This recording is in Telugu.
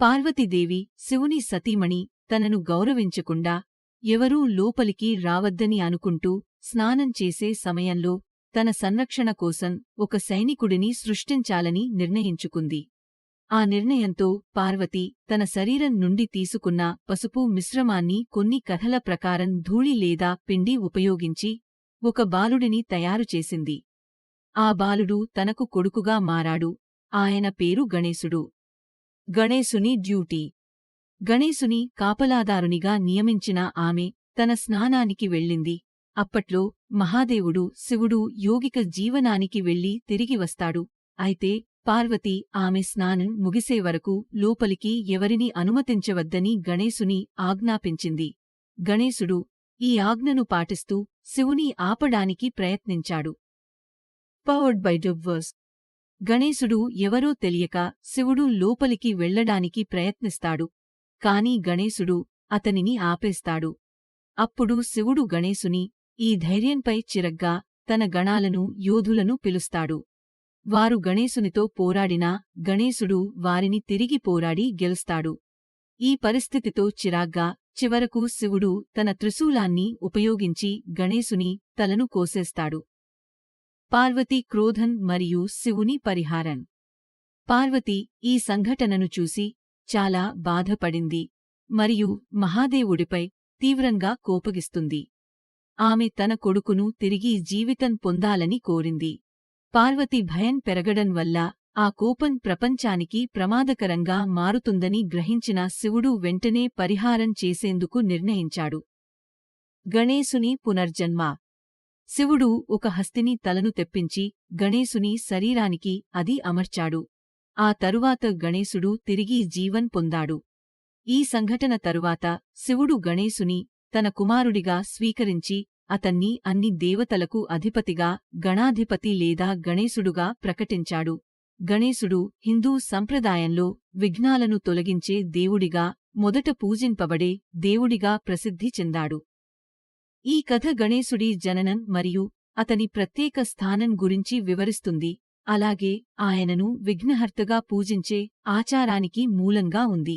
పార్వతీదేవి శివుని సతీమణి తనను గౌరవించకుండా ఎవరూ లోపలికి రావద్దని అనుకుంటూ స్నానం చేసే సమయంలో తన సంరక్షణ కోసం ఒక సైనికుడిని సృష్టించాలని నిర్ణయించుకుంది. ఆ నిర్ణయంతో పార్వతి తన శరీరం నుండి తీసుకున్న పసుపు మిశ్రమాన్ని కొన్ని కథల ప్రకారం ధూళి లేదా పిండి ఉపయోగించి ఒక బాలుడిని తయారుచేసింది ఆ బాలుడు తనకు కొడుకుగా మారాడు. ఆయన పేరు గణేశుడు. గణేశుని డ్యూటీ. గణేశుని కాపలాదారునిగా నియమించిన ఆమె తన స్నానానికి వెళ్ళింది. అప్పట్లో మహాదేవుడు శివుడు యోగిక జీవనానికి వెళ్ళి తిరిగి వస్తాడు. అయితే పార్వతి ఆమె స్నానం ముగిసే వరకు లోపలికి ఎవరిని అనుమతించవద్దని గణేశుని ఆజ్ఞాపించింది. గణేశుడు ఈ ఆజ్ఞను పాటిస్తూ శివుని ఆపడానికి ప్రయత్నించాడు. పవర్డ్ బై డబ్వర్స్ గణేశుడు ఎవరో తెలియక శివుడు లోపలికి వెళ్ళడానికి ప్రయత్నిస్తాడు. కాని గణేశుడు అతనిని ఆపేస్తాడు. అప్పుడు శివుడు గణేశుని ఈ ధైర్యంపై చిరగ్గా తన గణాలను యోధులను పిలుస్తాడు. వారు గణేశునితో పోరాడినా గణేశుడు వారిని తిరిగి పోరాడి గెలుస్తాడు. ఈ పరిస్థితితో చిరాగ్గా చివరకు శివుడు తన త్రిశూలాన్ని ఉపయోగించి గణేశుని తలను కోసేస్తాడు. పార్వతి క్రోధన్ మరియు శివుని పరిహారన్ పార్వతి ఈ సంఘటనను చూసి చాలా బాధపడింది మరియు మహాదేవుడిపై తీవ్రంగా కోపగిస్తుంది. ఆమె తన కొడుకును తిరిగి జీవితం పొందాలని కోరింది. పార్వతి భయం పెరగడం వల్ల ఆ కోపం ప్రపంచానికి ప్రమాదకరంగా మారుతుందని గ్రహించిన శివుడు వెంటనే పరిహారం చేసేందుకు నిర్ణయించాడు. గణేశుని పునర్జన్మ శివుడు ఒక హస్తిని తలను తెప్పించి గణేశుని శరీరానికి అది అమర్చాడు. ఆ తరువాత గణేశుడు తిరిగి జీవన్ పొందాడు. ఈ సంఘటన తరువాత శివుడు గణేశుని తన కుమారుడిగా స్వీకరించి అతన్ని అన్ని దేవతలకు అధిపతిగా గణాధిపతి లేదా గణేశుడుగా ప్రకటించాడు. గణేశుడు హిందూ సంప్రదాయంలో విఘ్నాలను తొలగించే దేవుడిగా మొదట పూజింపబడే దేవుడిగా ప్రసిద్ధి చెందాడు. ఈ కథ గణేశుడి జననం మరియు అతని ప్రత్యేక స్థానం గురించి వివరిస్తుంది. అలాగే ఆయనను విఘ్నహర్తగా పూజించే ఆచారానికి మూలంగా ఉంది.